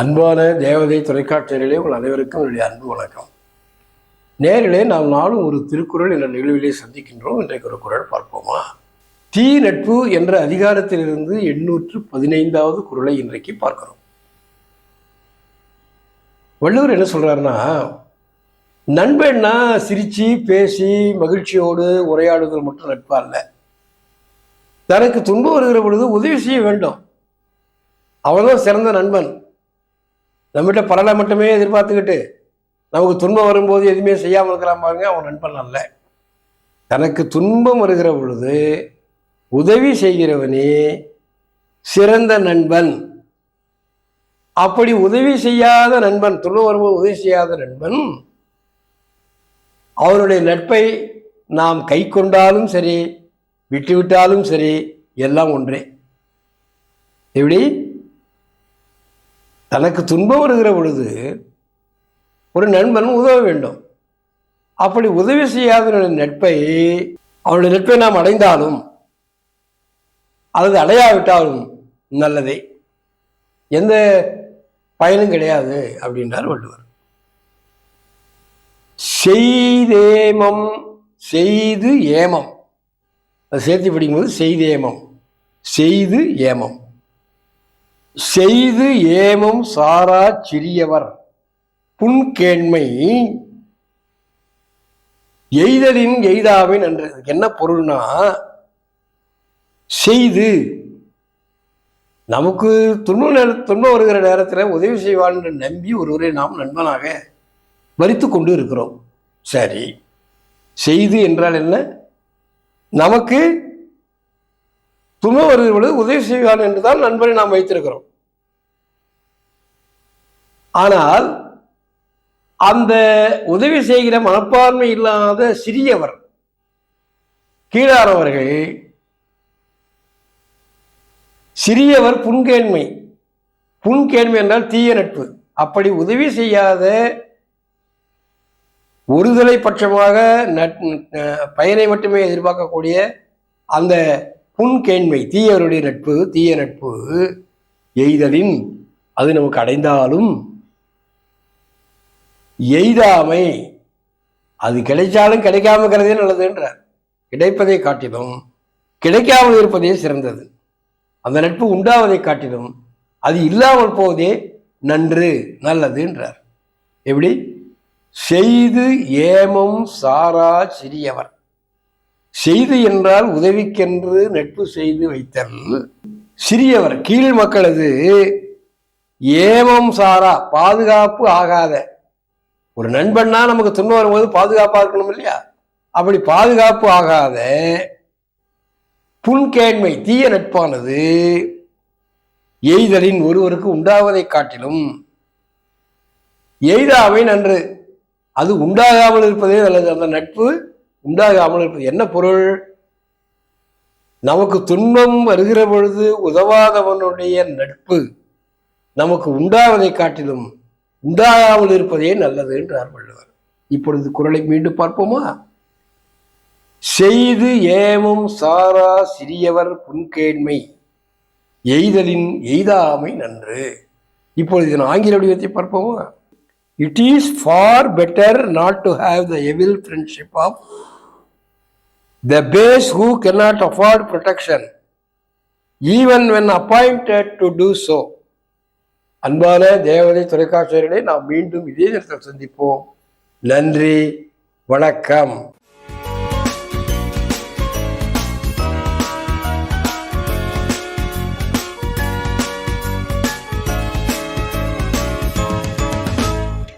அன்பான தேவதை தொலைக்காட்சியர்களே உங்கள் அனைவருக்கும் என்னுடைய அன்பு வணக்கம். நேரிலே நாம் நாளும் ஒரு திருக்குறள் என்ற நிகழ்விலே சந்திக்கின்றோம். இன்றைக்கு ஒரு குரல் பார்ப்போமா? தீ நட்பு என்ற அதிகாரத்திலிருந்து எண்ணூற்று பதினைந்தாவது குரலை இன்றைக்கு பார்க்கிறோம். வள்ளுவர் என்ன சொல்கிறாருன்னா நண்பன்னா சிரிச்சு பேசி மகிழ்ச்சியோடு உரையாடுதல் மட்டும் நட்பா இல்லை தனக்கு துன்பம் வருகிற பொழுது உதவி செய்ய வேண்டும். அவன்தான் சிறந்த நண்பன். நம்மகிட்ட பலனை மட்டுமே எதிர்பார்த்துக்கிட்டு நமக்கு துன்பம் வரும்போது எதுவுமே செய்யாமல் இருக்கிறான் பாருங்க அவன் நண்பன் அல்ல தனக்கு துன்பம் வருகிற பொழுது உதவி செய்கிறவனே சிறந்த நண்பன். அப்படி உதவி செய்யாத நண்பன் துன்பம் வரும்போது உதவி செய்யாத நண்பன் அவருடைய நட்பை நாம் கை கொண்டாலும் சரி விட்டுவிட்டாலும் சரி எல்லாம் ஒன்றே. எப்படி? தனக்கு துன்பம் வருகிற பொழுது ஒரு நண்பன் உதவ வேண்டும். அப்படி உதவி செய்யாத நட்பை அவனுடைய நட்பை நாம் அடைந்தாலும் அல்லது அடையாவிட்டாலும் நல்லதே. எந்த பயனும் கிடையாது அப்படின்றார் வள்ளுவர். செய்தேமம் செய்து ஏமம். அதை சேர்த்து படிக்கும்போது செய்தேமம் செய்து ஏமம். செய்து ஏமம் சாரா சிறியவர். புன்கேண்மை எய்தலின் எய்தாவின் என்று என்ன பொருள்னா செய்து. நமக்கு துன்ப நேர துன்பம் வருகிற நேரத்தில் உதவி செய்வான் என்று நம்பி ஒருவரை நாம் நண்பனாக வரித்து கொண்டு இருக்கிறோம். சரி. செய்து என்றால் என்ன? நமக்கு துன்பம் வருகிற பொழுது உதவி செய்வான் என்று தான் நண்பரை நாம் வைத்திருக்கிறோம். ஆனால் அந்த உதவி செய்கிற மனப்பான்மை இல்லாத சிறியவர் கீழானவர்கள் சிறியவர் புன்கேண்மை. புன்கேண்மை என்றால் தீய நட்பு. அப்படி உதவி செய்யாத ஒருதலை பட்சமாக நட் பயனை மட்டுமே எதிர்பார்க்கக்கூடிய அந்த புன்கேண்மை தீயவருடைய நட்பு தீய நட்பு எய்தலின் அது நமக்கு அடைந்தாலும் எய்தாமை அது கிடைச்சாலும் கிடைக்காம இருக்கிறதே நல்லதுன்றார். கிடைப்பதை காட்டிலும் கிடைக்காமல் இருப்பதே சிறந்தது. அந்த நட்பு உண்டாவதை காட்டிலும் அது இல்லாமல் போவதே நன்று நல்லதுன்றார். எப்படி? செய்து ஏமம் சாரா சிறியவர். செய்து என்றால் உதவிக்கென்று நட்பு செய்து வைத்தல். சிறியவர் கீழ் மக்களது ஏமம் சாரா பாதுகாப்பு ஆகாத. ஒரு நண்பன்னா நமக்கு துன்பம் வரும்போது பாதுகாப்பாக இருக்கணும் இல்லையா? அப்படி பாதுகாப்பு ஆகாத. புன்கேண்மை தீய நட்பானது எய்தலின் ஒருவருக்கு உண்டாவதை காட்டிலும். எய்தாமை நன்று. அது உண்டாகாமல் இருப்பதே நல்லது. அந்த நட்பு உண்டாகாமல் இருப்பது என்ன பொருள்? நமக்கு துன்பம் வருகிற பொழுது உதவாதவனுடைய நட்பு நமக்கு உண்டாவதை காட்டிலும் உண்டாகாமல் இருப்பதே நல்லது என்றார் வள்ளுவர். இப்பொழுது குரலை மீண்டும் பார்ப்போமா? செய்து ஏமும் சாரா சிறியவர் புன்கேண்மை எய்தலின் எய்தாமை நன்று. இப்பொழுது இதன் ஆங்கில வடிவத்தை பார்ப்போமா? It is far better not to have the evil friendship of the base who cannot afford protection even when appointed to do so. அன்பான தேவதை தொலைக்காட்சியர்களே நாம் மீண்டும் இதே நேரத்தில் சந்திப்போம். நன்றி வணக்கம்.